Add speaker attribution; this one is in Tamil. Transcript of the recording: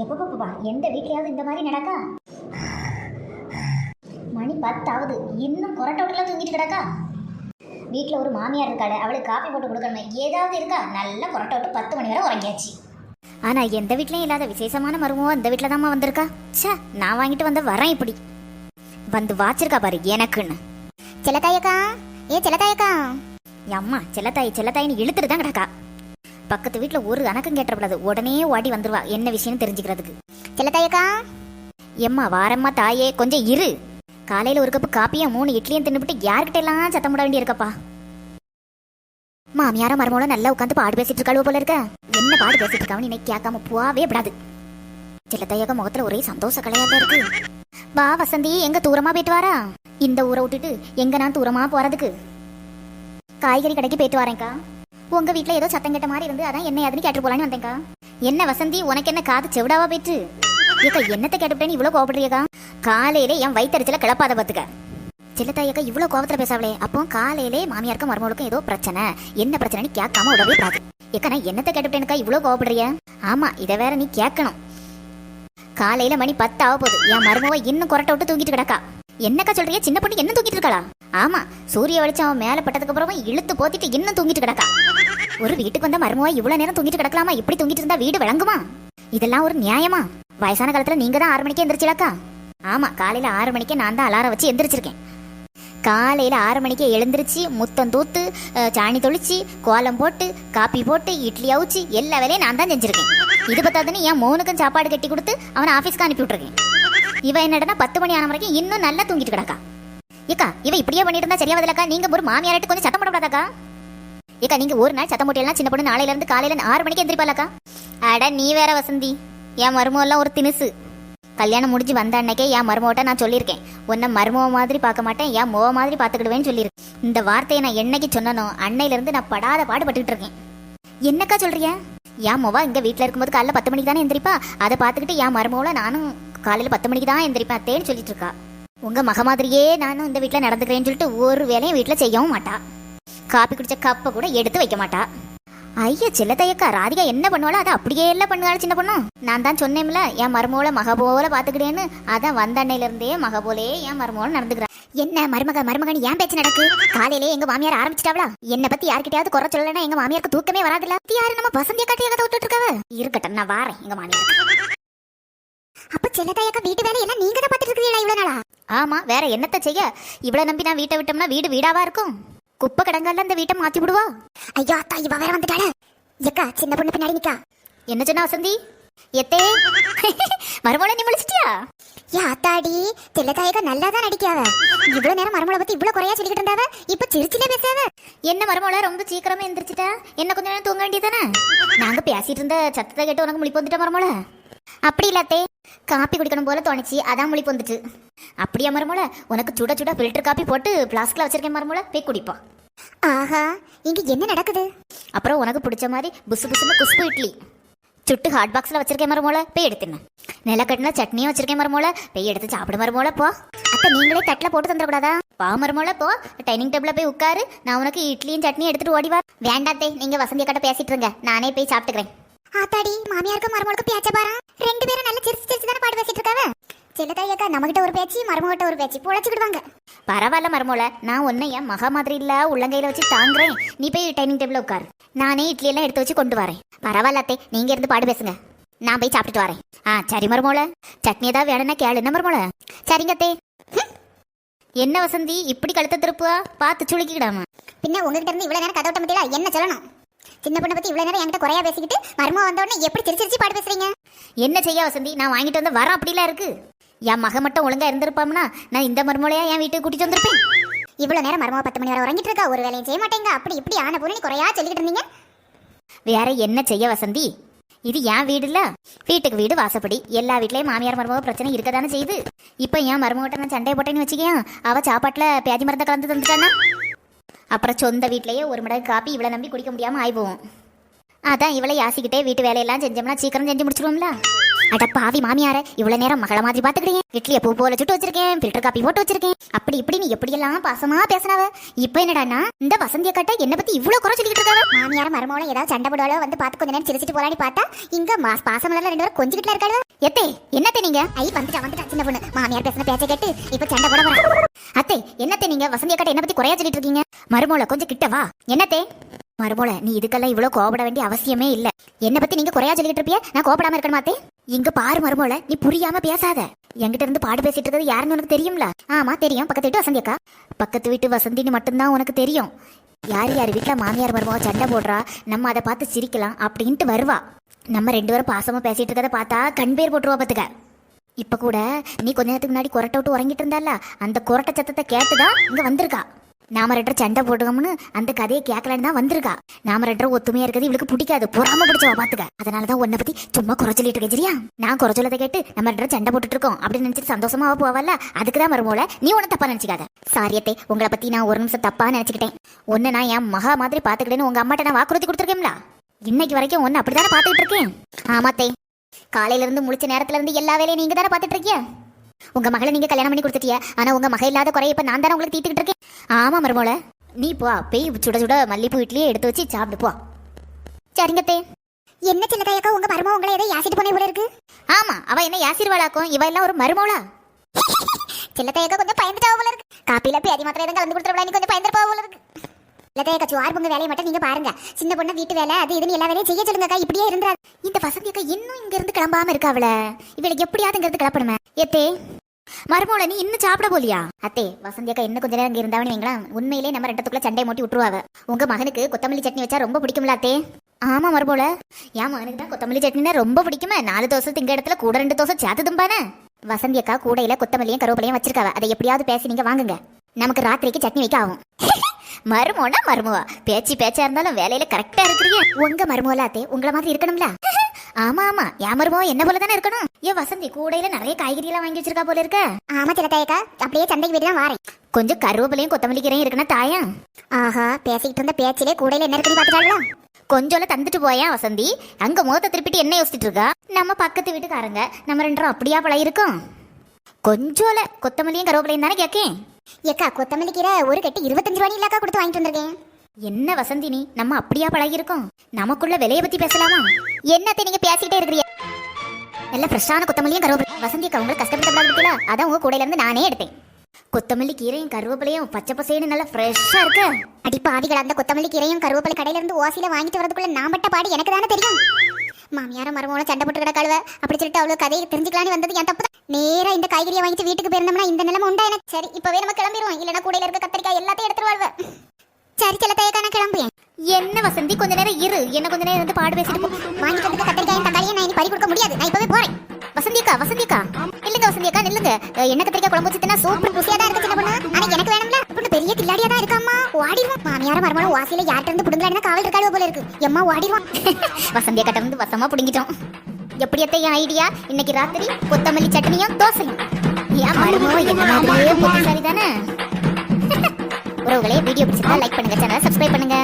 Speaker 1: எப்பப்பா எந்த வீட்லயாவது இந்த மாதிரி நடக்கா? மணி பத்தாவது இன்னும் கொரட்டோட்டெல்லாம் தூங்கிட்டு கிடக்கா? வீட்டில் ஒரு மாமியார் இருக்காள் அவளுக்கு காப்பி போட்டு கொடுக்கணுமே. ஏதாவது இருக்கா? நல்லா கொரட்டோட்டு பத்து மணி வரை உறங்கியாச்சு. ஆனா எந்த வீட்லயும் இல்லாத விசேஷமான மருமவோ அந்த வீட்டில் தாம்மா வந்திருக்கா? ச்சே நான் வாங்கிட்டு வந்த வரேன் இப்படி. வந்து வாச்சிருக்கா பாரு எனக்குன்னு. செல்லத்தாயக்கா? ஏ செல்லத்தாயக்கா? அம்மா செல்லத்தாய் செல்லத்தாயின்னு இழுத்துட்டு தான் கிடக்கா. பக்கத்து வீட்டில் ஒரு கணக்கம் கேட்டப்படாது உடனே ஓடி வந்துருவா. என்ன விஷயம்னு தெரிஞ்சுக்கிறதுக்கு. செல்லத்தாயக்கா? எம்மா வாரம்மா தாயே கொஞ்சம் இரு. காலையில ஒரு கப்பு காப்பியும் மூணு இட்லியும் தின்னுபிட்டு யார்கிட்ட எல்லாம் சத்தம் போட வேண்டியிருக்கப்பா? மாமியார மருமகளும் நல்லா உட்காந்து பாடு பேசிட்டு இருக்காளோ போல இருக்க. என்ன பாடு பேசிட்டு இருக்கான்னு இன்னைக்கு கேட்காம போவே விடாது. சிலத்தையக முகத்துல ஒரே சந்தோஷ கலையாக இருக்கு. வா வசந்தி எங்க தூரமா போயிட்டு வாரா? இந்த ஊரை விட்டுட்டு எங்க நான் தூரமா போறதுக்கு? காய்கறி கடைக்கு போயிட்டு வரேன்க்கா. உங்க வீட்டுல ஏதோ சத்தம் கேட்ட மாதிரி இருந்து அதான் என்ன அதுன்னு கேட்டு போலான்னு வந்தேன்க்கா. என்ன வசந்தி உனக்கு என்ன காது செவிடாவா போயிட்டு ஏக்கா என்னத்தை கேட்டுவிட்டேன்னு இவ்வளவு கோபப்படுறியக்கா காலையில என் வயித்தறிச்சல கிளப்பாத பாத்துக்க. சில்லத்தாயக்கா இவ்வளவு கோபத்துல பேசாவளே அப்போ காலையிலே மாமியாருக்கும் மருமகளுக்கும் ஏதோ பிரச்சனை. என்ன பிரச்சனைன்னு கேட்காம உடவே கூடாது ஏக்கா நான் என்னத்தை கேட்டுவிட்டேனுக்கா? இவ்வளவு கோபப்படுறிய ஆமா இதை வேற நீ கேட்கணும். காலையில மணி பத்து ஆக போகுது. என் மருமவ இன்னும் கொரட்டை விட்டு தூங்கிட்டு கிடக்கா. என்னக்கா சொல்றிய சின்ன பொண்ணு என்ன தூங்கிட்டு இருக்காளா? ஆமா சூரிய வெளிச்சம் அவன் மேல பட்டதுக்கு அப்புறமா இழுத்து போத்திட்டு இன்னும் தூங்கிட்டு கிடக்கா. ஒரு வீட்டுக்கு வந்த மருமவா இவ்வளவு நேரம் தூங்கிட்டு கிடக்கலாமா? இப்படி தூங்கிட்டு இருந்தா வீடு விளங்குமா? இதெல்லாம் ஒரு நியாயமா? வயசான காலத்துல நீங்கள் தான் ஆறு மணிக்கு எந்திரிச்சிலாக்கா ஆமா காலையில ஆறு மணிக்கே நான் தான் அலாரம் வச்சு எந்திரிச்சிருக்கேன். காலையில ஆறு மணிக்கே எழுந்திருச்சு முத்தம் தூத்து சாணி தொளிச்சு கோலம் போட்டு காப்பி போட்டு இட்லி அவிச்சு எல்லா வேலையும் நான் தான் செஞ்சிருக்கேன். இது பத்தாதுன்னு என் மோனுக்கும் சாப்பாடு கட்டி கொடுத்து அவனை ஆஃபீஸ்க்கு அனுப்பி விட்டுருக்கேன். இவன் என்னடனா பத்து மணி ஆன வரைக்கும் இன்னும் நல்லா தூங்கிட்டு கிடக்கா. ஏக்கா இவ இப்படியே பண்ணிட்டு இருந்தா சரியாவதில்லக்கா நீங்க ஒரு மாமியார்ட்டு கொஞ்சம் சத்தம் போடக்கூடாதாக்கா ஏக்கா நீங்க ஒரு நாள் சத்தம் போட்டியெல்லாம் சின்ன பொண்ணு நாளையில இருந்து காலையில இருந்து ஆறு மணிக்கு எந்திரிப்பாளக்கா. அட நீ வேற வசந்தி. என் மருமகெல்லாம் ஒரு தினுசு கல்யாணம் முடிஞ்சு வந்த அன்னைக்கே என் மருமகிட்ட நான் சொல்லியிருக்கேன். உன்னை மருமக மாதிரி பார்க்க மாட்டேன் என் முக மாதிரி பார்த்துக்கிடுவேன்னு சொல்லியிருக்கேன். இந்த வார்த்தையை நான் என்னைக்கு சொன்னனோ அன்னையில இருந்து நான் படாத பாடுபட்டுக்கிட்டு இருக்கேன். என்னக்கா சொல்றிய என் முவா இங்க வீட்டில் இருக்கும்போது காலைல பத்து மணிக்கு தானே எந்திரிப்பா? அதை பார்த்துக்கிட்டு என் மருமகளை நானும் காலையில பத்து மணிக்கு தான் எந்திரிப்பேன் அத்தேன்னு சொல்லிட்டு இருக்கா. உங்க மக மாதிரியே நானும் இந்த வீட்டில் நடந்துக்கிறேன்னு சொல்லிட்டு ஒரு வேலையும் வீட்டில் செய்யவும் மாட்டா. காப்பி குடிச்ச கப்பை கூட எடுத்து வைக்க மாட்டா. ஐயா செல்லத்தையக்கா ராதிகா என்ன பண்ணுவாளோ அதை அப்படியே எல்லாம் பண்ணுவாள் சின்ன பொண்ணும் நான் தான் சொன்னேன்ல என் மருமோளை மக போல பாத்துக்கிட்டேன்னு அதான் வந்த அன்னையில இருந்தே மக போலே என் மருமோள நடந்துக்கிறேன் என்ன மருமக மருமகன் ஏன் பேச்சு நடக்கு? காலையிலே எங்க மாமியார் ஆரம்பிச்சிட்டாவளா? என்ன பத்தி யார்கிட்டயாவது குறை சொல்லலைன்னா எங்க மாமியாருக்கு தூக்கமே வராதுல யாரு நம்ம வசந்திய கட்டி எதை விட்டுட்டு இருக்காவ? இருக்கட்டும் நான் வாரேன் எங்க மாமியார் அப்ப செல்லத்தாயக்கா வீட்டு வேலை எல்லாம் நீங்க தான் பாத்துட்டு இருக்கீங்களா இவ்வளவு நாளா? ஆமா வேற என்னத்த செய்ய? இவ்வளவு நம்பி நான் வீட்டை விட்டோம்னா வீடு வீடாவா இருக்கும்? குப்பை கிடங்கல்ல இந்த வீட்டை மாத்தி விடுவா? ஐயோ அத்தா இவ வேற வந்துட்டாள? எக்கா சின்ன பொண்ணு பின்னாடி நிக்கா. என்ன சொன்னா வசந்தி? எத்தே? மருமலை நீ முழிச்சிட்டியா? ஏ அத்தாடி தெல்லதாயக்கா நல்லா தான் நடிக்காவ இவ்வளவு நேரம் மருமலை பத்தி இவ்வளவு குறையா சொல்லிக்கிட்டு இருந்தாவ? இப்ப சிரிச்சிலே பேசாவ என்ன மருமலை ரொம்ப சீக்கிரமா எந்திரிச்சிட்டா? என்ன கொஞ்ச நேரம் தூங்க வேண்டியதானே நாங்க பேசிட்டு இருந்த சத்தத்தை கேட்டு உனக்கு முழிப்பு வந்துட்ட மருமலை அப்படி இல்லாத்தே காப்பி குடிக்கணும் போல தோணுச்சு. அதான் முழிப்பு வந்துச்சு. அப்படியா மருமலை உனக்கு சுட சுட ஃபில்டர் காப்பி போட்டு பிளாஸ்க்ல வச்சிருக்கேன் மருமலை போய் குடிப்பா. ஆஹா இங்க என்ன நடக்குது? அப்புறம் உனக்கு பிடிச்ச மாதிரி புசு புசுன்னு குஷ்பு இட்லி. சுட்டு ஹாட் பாக்ஸ்ல வச்சிருக்கேன் மருமோல போய் எடுத்துனேன். நிலக்கட்டின சட்னியும் வச்சிருக்கேன் மருமோல போய் எடுத்து சாப்பிடு மருமோல போ. அப்ப நீங்களே தட்டுல போட்டு தந்துடக்கூடாதா? பா மருமோல போ. டைனிங் டேபிள்ல போய் உட்காரு. நான் உனக்கு இட்லியும் சட்னியும் எடுத்துட்டு ஓடி வா. வேண்டாத்தே நீங்க வசந்திய கிட்ட பேசிட்டு இருங்க. நானே போய் சாப்பிட்டுக்கிறேன். ஆத்தாடி மாமியாருக்கு மருமகளுக்கு பேச்ச பாரா. ரெண்டு பேரும் நல்ல சிரிச்சு சிரிச்சு தானே பாடு பேசிட்டு இருக்காவ? செல்லதாயக்கா நம்மகிட்ட ஒரு பேச்சு மருமகிட்ட ஒரு பேச்சு பொழைச்சுக்கிடுவாங்க. பரவாயில்ல மருமோல நான் ஒன்னும் என் மகா மாதிரி இல்ல உள்ளங்கையில வச்சு தாங்குறேன். நீ போய் டைனிங் டேபிள்ல உட்காரு. நானே இட்லி எல்லாம் எடுத்து வச்சு கொண்டு வரேன். பரவாயில்ல அத்தை நீங்க இருந்து பாடு பேசுங்க. நான் போய் சாப்பிட்டுட்டு வரேன். ஆ சரி மருமோல சட்னி ஏதாவது வேணும்னா கேளு என்ன மருமோல சரிங்க அத்தை. ஹம். என்ன வசந்தி இப்படி கழுத்த திருப்புவா? பார்த்து சுளுக்கிக்கிடாம. பின்ன உங்ககிட்ட இருந்து இவ்வளவு நேரம் கதவுட்ட முடியல என்ன சொல்லணும்? சின்ன பொண்ணை பத்தி இவ்வளவு நேரம் என்கிட்ட குறையா பேசிக்கிட்டு மருமக வந்த உடனே எப்படி சிரிச்சு சிரிச்சு பாடு பேசுறீங்க? என்ன செய்ய வசந்தி? நான் வாங்கிட்டு வந்த வரம் அப்படிலாம் இருக்கு. என் மக மட்டும் ஒழுங்கா இருந்திருப்பாம்னா நான் இந்த மருமலையா என் வீட்டுக்கு கூட்டிட்டு வந்திருப்பேன். இவ்வளவு நேரம் மருமக பத்து மணி வரை உறங்கிட்டு இருக்கா? ஒரு வேலையும் செய்ய மாட்டேங்க. அப்படி இப்படி ஆன பொண்ணு நீ குறையா சொல்லிக்கிட்டு இருந்தீங்க. வேற என்ன செய்ய வசந்தி? இது என் வீடு இல்ல. வீட்டுக்கு வீடு வாசப்படி. எல்லா வீட்லயும் மாமியார் மருமக பிரச்சனை இருக்க தானே செய்யுது. இப்போ என் மருமகிட்ட நான் சண்டையை போட்டேன்னு வச்சுக்கேன் அவ சாப்பாட்டுல பேதி மருந்தை கலந்து தந்துட்டானா? அப்புறம் சொந்த வீட்டிலேயே ஒரு மடங்கு காப்பி இவளை நம்பி குடிக்க முடியாம ஆயிடுவோம் அதான் இவளை யாசிக்கிட்டே வீட்டு வேலையெல்லாம் செஞ்சோம்னா சீக்கிரம் செஞ்சு முடிச்சிருவோம்ல. அட பாவி மாமியார இவ்வளவு நேரம் மகள மாதிரி பாத்துக்கிறேன் இட்லிய பூ போல சுட்டு வச்சிருக்கேன் ஃபில்டர் காப்பி போட்டு வச்சிருக்கேன். அப்படி இப்படி நீ எப்படியெல்லாம் பாசமா பேசினாவ? இப்ப என்னடானா இந்த வசந்திய கட்ட என்ன பத்தி இவ்வளவு குறை சொல்லிட்டு இருக்காவ? மாமியார மருமகளை ஏதாவது சண்டை போடாலோ வந்து பார்த்து கொஞ்ச நேரம் சிரிச்சிட்டு போலான்னு பார்த்தா இங்க மா- பாசமலர்ல ரெண்டு பேரும் கொஞ்சிக்கிட்டு இருக்காளு எத்தே என்னத்தே நீங்க? ஐ வந்துட்டா வந்துட்டா சின்ன பொண்ணு. மாமியார் பேசின பேச்சை கேட்டு இப்ப சண்டை போட போறா. அத்தை என்னத்தே நீங்க? வசந்திய கட்ட என்ன பத்தி குறையா சொல்லிட்டு இருக்கீங்க? மருமோள கொஞ்சம் கிட்ட வா. என்னத்தே? மருமோள நீ இதுக்கெல்லாம் இவ்வளவு கோபப்பட வேண்டிய அவசியமே இல்ல. என்ன பத்தி நீங்க குறையா சொல்லிட்டு இருப்பிய? நான் கோபப்படாம இருக்கணுமாத்தே இங்க பாரு மருமோள நீ புரியாம பேசாத. என்கிட்ட இருந்து பாடு பேசிட்டு இருக்கிறது யாருன்னு உனக்கு தெரியும்ல? ஆமா தெரியும். பக்கத்து வீட்டு வசந்தி அக்கா. பக்கத்து வீட்டு வசந்தின்னு மட்டும்தான் உனக்கு தெரியும். யார் யார் வீட்டில் மாமியார் மருமக சண்டை போடுறா? நம்ம அதை பார்த்து சிரிக்கலாம் அப்படின்ட்டு வருவா. நம்ம ரெண்டு பேரும் பாசமா பேசிட்டு இருக்கதை பார்த்தா கண் பேர் போட்டுருவா பார்த்துக்க. இப்ப கூட நீ கொஞ்ச நேரத்துக்கு முன்னாடி கொரட்டை விட்டு உறங்கிட்டு இருந்தால அந்த கொரட்டை சத்தத்தை கேட்டு தான் இங்க வந்திருக்கா. நாம ரெட்டர் சண்டை போட்டுக்கோம்னு அந்த கதையை கேட்கலன்னு தான் வந்திருக்கா. நாம ரெட்டர் ஒத்துமையா இருக்கிறது இவளுக்கு பிடிக்காது. பொறாம பிடிச்சவா பாத்துக்க. அதனாலதான் உன்னை பத்தி சும்மா குறை சொல்லிட்டு இருக்கேன் சரியா? நான் குறை சொல்லதை கேட்டு நம்ம ரெட்டர் சண்டை போட்டுட்டு இருக்கோம். அப்படின்னு நினைச்சிட்டு சந்தோஷமா போவல்ல. அதுக்கு தான் வரும்போல நீ ஒன்னும் தப்பா நினைச்சுக்காத. சாரியத்தை உங்களை பத்தி நான் ஒரு நிமிஷம் தப்பா நினைச்சுக்கிட்டேன். ஒன்னு நான் என் மகா மாதிரி பாத்துக்கிட்டேன்னு உங்க அம்மாட்ட நான் வாக்குறுதி கொடுத்துருக்கேன்ல. இன்னைக்கு வரைக்கும் ஒன்னு அப்படிதானே பாத்துக்கிட்டு இருக்கேன்? ஆமாத்தே காலையில இருந்து முடிச்ச நேரத்துல இருந்து எல்லா வேலையும் நீங்க தானே பாத்துட்டு இருக்கீங்க? உங்க மகளை நீங்க கல்யாணம் பண்ணி கொடுத்துட்டிய. ஆனா உங்க மக இல்லாத குறைய இப்ப நான் தானே உங்களுக்கு தீத்துக்கிட்டு இருக்கேன்? ஆமா மருமோள. நீ போ போய் சுட சுட மல்லிப்பூ இட்லியே எடுத்து வச்சு சாப்பிடு போ. சரிங்கத்தே என்ன சின்னதாயக்கா உங்க மருமக உங்களை ஏதோ யாசிட்டு போனே போல இருக்கு? ஆமா அவ என்ன யாசிர்வாளாக்கும்? இவ எல்லாம் ஒரு மருமோளா? சின்னதாயக்கா கொஞ்சம் பயந்துட்டா போல இருக்கு. காப்பில பேதி மாத்திரம் எதுவும் கலந்து கொடுத்துட நீ கொஞ்சம் பயந்துருப்பா போல இருக்கு. இல்லத்தையக்கா சுவார் பொங்க வேலையை மட்டும் நீங்க பாருங்க. சின்ன பொண்ணு வீட்டு வேலை அது இதுன்னு எல்லா வேலையும் செய்ய சொல்லுங்கக்கா இப்படியே இருந்தா இந்த வசந்தி அக்கா இன்னும் இங்க இருந்து கிளம்பாம இருக்கா அவள? இவளுக்கு எப்படியாவது இங்க இருந்து கிளப்பணுமே. எத்தே மருமோள நீ இன்னும் சாப்பிட போலியா? அத்தே வசந்தி அக்கா இன்னும் கொஞ்ச நேரம் இங்க இருந்தாவன்னு வைங்களேன். உண்மையிலே நம்ம ரெண்டத்துக்குள்ள சண்டை மூட்டி விட்டுருவாங்க உங்க மகனுக்கு கொத்தமல்லி சட்னி வச்சா ரொம்ப பிடிக்கும்ல அத்தே. ஆமா மருமோள. ஏன் மகனுக்கு தான் கொத்தமல்லி சட்னினா ரொம்ப பிடிக்குமே. நாலு தோசை திங்க இடத்துல கூட ரெண்டு தோசை சேர்த்து தும்பானே. வசந்தி அக்கா கூடையில கொத்தமல்லியும் கருவேப்பிலையும் வச்சிருக்காவ. அதை எப்படியாவது பேசி நீங்க வாங்குங்க. நமக்கு ராத்திரிக்கு சட்னி வைக்க ஆகும். மருமோனா மருமவா. பேச்சு பேச்சா இருந்தாலும் வேலையில கரெக்டா இருக்கிறீங்க. உங்க மருமோலாத்தே உங்களை மாதிரி இருக்கணும்ல? ஆமா ஆமா. என் மருமோ என்ன போல தானே இருக்கணும்? ஏன் வசந்தி கூடையில நிறைய காய்கறி எல்லாம் வாங்கி வச்சிருக்கா போல இருக்க? ஆமா சிலத்தாயக்கா அப்படியே சந்தைக்கு போயிட்டு வாரேன். கொஞ்சம் கருவேப்பிலையும் கொத்தமல்லி கீரையும் இருக்குன்னா தாயா? ஆஹா பேசிக்கிட்டு இருந்த பேச்சிலே கூடையில என்ன இருக்குன்னு பாத்துட்டாங்களா கொஞ்சோல தந்துட்டு போயா வசந்தி? அங்க முகத்தை திருப்பிட்டு என்ன யோசிச்சுட்டு இருக்கா? நம்ம பக்கத்து வீட்டுக்காரங்க நம்ம ரெண்டரும் அப்படியா பழகிருக்கோம்? கொஞ்சோல கொத்தமல்லியும் கருவேப்பிலையும் தானே கேக்கேன்? ஏக்கா கொத்தமல்லி கீரை ஒரு கட்டி இருபத்தஞ்சு ரூபாய் இல்லாக்கா கொடுத்து வாங்கிட்டு வந்திருக்கேன். என்ன வசந்தினி நம்ம அப்படியா பழகிருக்கோம் நமக்குள்ள விலைய பத்தி பேசலாமா? என்னத்தை நீங்க பேசிக்கிட்டே இருக்கிறீங்க? நல்ல ஃப்ரெஷ்ஷான கொத்தமல்லியும் கருவேப்பிலை வசந்தி அக்கா உங்களுக்கு கஷ்டப்பட்டு அதான் உங்க கூடையில இருந்து நானே எடுத்தேன். கொத்தமல்லி கீரையும் கருவேப்பிலையும் பச்சை பசேன்னு நல்லா ஃப்ரெஷ்ஷா இருக்கு. அடி பாதிகள் அந்த கொத்தமல்லி கீரையும் கருவேப்பிலை கடையில இருந்து ஓசையில வாங்கிட்டு வரதுக்குள்ள நான் பட்ட பாடு எனக்கு தானே தெரியும். மாமியார மருமோட சண்டை போட்டு கிடக்க கழுவ அப்படி சொல்லிட்டு அவ்வளோ கதையை தெரிஞ்சுக்கலான்னு வந்தது. என் தப்பு தான். நேரா இந்த காய்கறியை வாங்கிட்டு வீட்டுக்கு போயிருந்தோம்னா இந்த நிலைமை உண்டா எனக்கு சரி இப்போவே நம்ம கிளம்பிடுவோம் இல்லைனா கூடையில இருக்க கத்திரிக்காய் எல்லாத்தையும் எடுத்துட்டு வாழ்வ சரி சில தயக்கா நான் கிளம்புறேன் என்ன வசந்தி? கொஞ்ச நேரம் இரு. என்ன கொஞ்ச நேரம் இருந்து பாடு பேசிட்டு போ. வாங்கிட்டு வந்து கத்திரிக்காயும் தக்காளியும் நான் இனி பறி கொடுக்க முடியாது. நான் இப்பவே போறேன். வசந்திக்கா வசந்திக்கா. வசந்தி அக்கா இல்லங்க வசந்தி நில்லுங்க என்ன கத்திரிக்காய் குழம்பு வச்சுட்டுனா சூப்பர் ருசியாக தான் இருக்கு சின்ன பொண்ணு. ஆனால் எனக்கு வேணும்ல? கில்லாடியா தான் இருக்காம்மா. ஓடிடுவான் மாமியார மருமகளும் வாசியில யார்ட்ட இருந்து புடுங்கலான்னு காவல் இருக்காளுவ போல இருக்கு. எம்மா ஓடிடுவான் வசந்தி அக்கா வந்து வசமா புடுங்கிட்டோம். எப்படி எத்த என் ஐடியா இன்னைக்கு ராத்திரி கொத்தமல்லி சட்னியும் தோசையும். ஏன் மருமோ என்ன புத்திசாலி தானே? உறவுகளே வீடியோ பிடிச்சிருந்தா லைக் பண்ணுங்க சேனலை சப்ஸ்கிரைப் பண்ணுங்க.